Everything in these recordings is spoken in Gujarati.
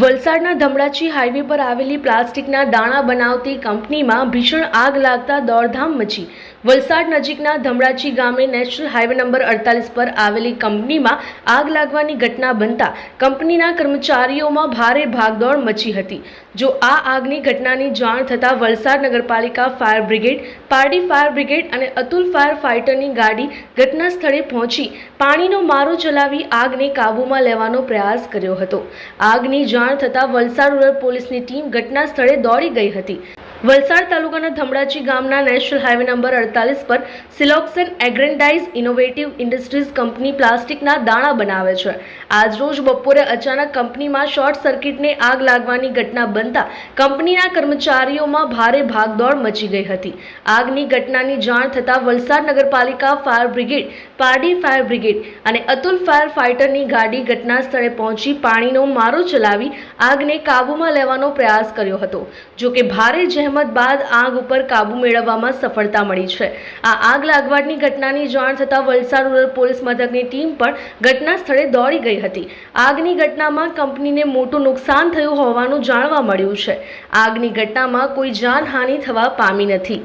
વલસાડના ધમડાચી હાઈવે પર આવેલી પ્લાસ્ટિકના દાણા બનાવતી કંપનીમાં ભીષણ આગ લાગતા દોડધામ મચી. વલસાડ નજીકના ધમડાચી ગામે નેશનલ હાઈવે નંબર અડતાલીસ પર આવેલી કંપનીમાં આગ લાગવાની ઘટના બનતા કંપનીના કર્મચારીઓમાં ભારે ભાગદોડ મચી હતી. જો આ આગની ઘટનાની જાણ થતાં વલસાડ નગરપાલિકા fire brigade, Pardi fire brigade અને અતુલ ફાયર ફાઇટરની ગાડી ઘટના સ્થળે પહોંચી પાણીનો મારો ચલાવી આગને કાબૂમાં લેવાનો પ્રયાસ કર્યો હતો. આગની જાણ થતાં વલસાડ રૂરલ પોલીસની ટીમ ઘટના સ્થળે દોડી ગઈ હતી. વલસાડ તાલુકાના ધમડાજી ગામના નેશનલ હાઈવે નંબર અડતાલીસ પર Silox and Aggrandize Innovative Industries company પ્લાસ્ટિકના દાણા બનાવે છે. આજરોજ બપોરે અચાનક કંપનીમાં શોર્ટ સર્કિટને આગ લાગવાની ઘટના બનતા કંપનીના કર્મચારીઓમાં ભારે ભાગદોડ મચી ગઈ હતી. આગની ઘટનાની જાણ થતાં વલસાડ નગરપાલિકા fire brigade, Pardi fire brigade અને અતુલ ફાયર ફાઇટરની ગાડી ઘટના સ્થળે પહોંચી પાણીનો મારો ચલાવી આગને કાબૂમાં લેવાનો પ્રયાસ કર્યો હતો. જોકે ભારે ભારે જહેમત બાદ આગ ઉપર કાબુ મેળવવામાં સફળતા મળી છે. આ આગ લાગવાની ઘટનાની જાણ થતાં વલસાડ રૂરલ પોલીસ મથકની ટીમ પણ ઘટના સ્થળે દોડી ગઈ હતી. આગની ઘટનામાં કંપનીને મોટું નુકસાન થયું હોવાનું જાણવા મળ્યું છે. આગની ઘટનામાં કોઈ જાનહાનિ થવા પામી નથી.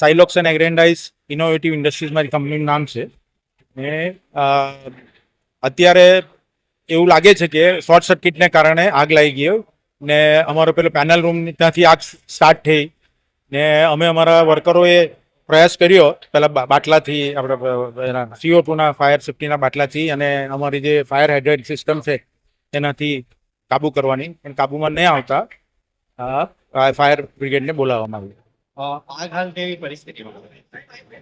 Silox and Aggrandize Innovative Industries મારી કંપનીનું નામ છે. ને અત્યારે એવું લાગે છે કે શોર્ટ સર્કિટને કારણે આગ લાગી ગયો ને, અમારો પેલો પેનલ રૂમ ત્યાંથી આગ સ્ટાર્ટ થઈ. ને, અમે અમારા વર્કરોએ પ્રયાસ કર્યો. પેલા બાટલાથી આપણે સીઓ ટુના ફાયર સેફ્ટીના બાટલાથી અને અમારી જે ફાયર હાઇડ્રેટ સિસ્ટમ છે એનાથી કાબુ કરવાની. પણ કાબુમાં નહીં આવતા ફાયર બ્રિગેડને બોલાવવામાં આવ્યું. આગ હાલ કેવી પરિસ્થિતિમાં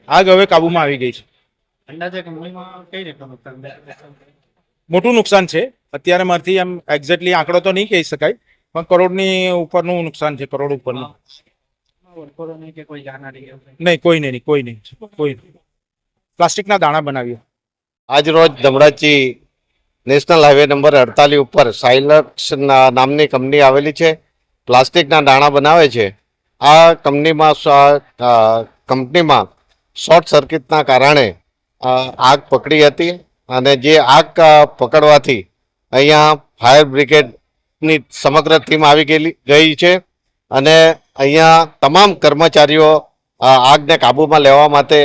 આગ હવે કાબુમાં આવી ગઈ છે. અંદાજે કંપનીમાં કઈ રીતનું નુકસાન મોટું નુકસાન છે. અત્યારે મારથી એમ એક્ઝેક્ટલી આંકડો તો નહીં કહી શકાય પણ કરોડની ઉપરનું નુકસાન છે કરોડ ઉપરનું. નહીં કોઈ નહીં કોઈ નહીં કોઈ પ્લાસ્ટિકના દાણા બનાવીએ. આજ રોજ ધમડાચી નેશનલ હાઈવે નંબર અડતાલીસ ઉપર સાઇલક્સ નામની કંપની આવેલી છે. પ્લાસ્ટિકના દાણા બનાવે છે. આ કંપનીમાં કંપનીમાં શોર્ટ સર્કિટના કારણે આગ પકડી હતી અને જે આગ પકડવાથી અહીંયા ફાયર બ્રિગેડની સમગ્ર ટીમ આવી ગયેલી ગઈ છે. અને અહીંયા તમામ કર્મચારીઓ આગને કાબૂમાં લેવા માટે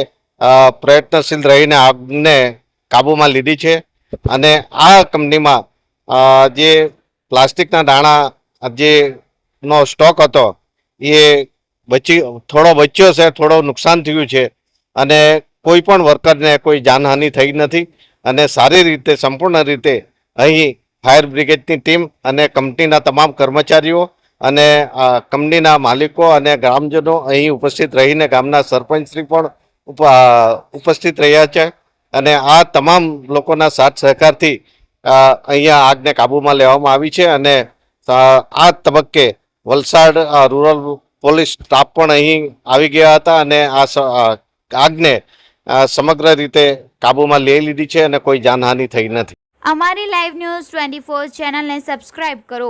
પ્રયત્નશીલ રહીને આગને કાબૂમાં લીધી છે. અને આ કંપનીમાં જે પ્લાસ્ટિકના દાણા, જે નો સ્ટોક હતો, એ બચી, થોડો બચ્યો છે, થોડો નુકસાન થયું છે. અને કોઈ પણ વર્કરને કોઈ જાનહાનિ થઈ નથી. અને સારી રીતે, સંપૂર્ણ રીતે અહીં ફાયર બ્રિગેડની ટીમ અને કંપનીના તમામ કર્મચારીઓ અને કંપનીના માલિકો અને ગ્રામજનો અહીં ઉપસ્થિત રહીને ગામના સરપંચશ્રી પણ ઉપ- ઉપસ્થિત રહ્યા છે. અને આ તમામ લોકોના સાથ સહકારથી અહીંયા આગને કાબૂમાં લેવામાં આવી છે અને, આ તબક્કે વલસાડ રૂરલ પોલીસ સ્ટાફ પણ અહીં આવી ગયા હતા અને આ આગને સમગ્ર રીતે કાબૂમાં લઈ લીધી છે અને કોઈ જાનહાનિ થઈ નથી. અમારી લાઈવ ન્યૂઝ ટ્વેન્ટી ફોર ચેનલને સબસ્ક્રાઇબ કરો.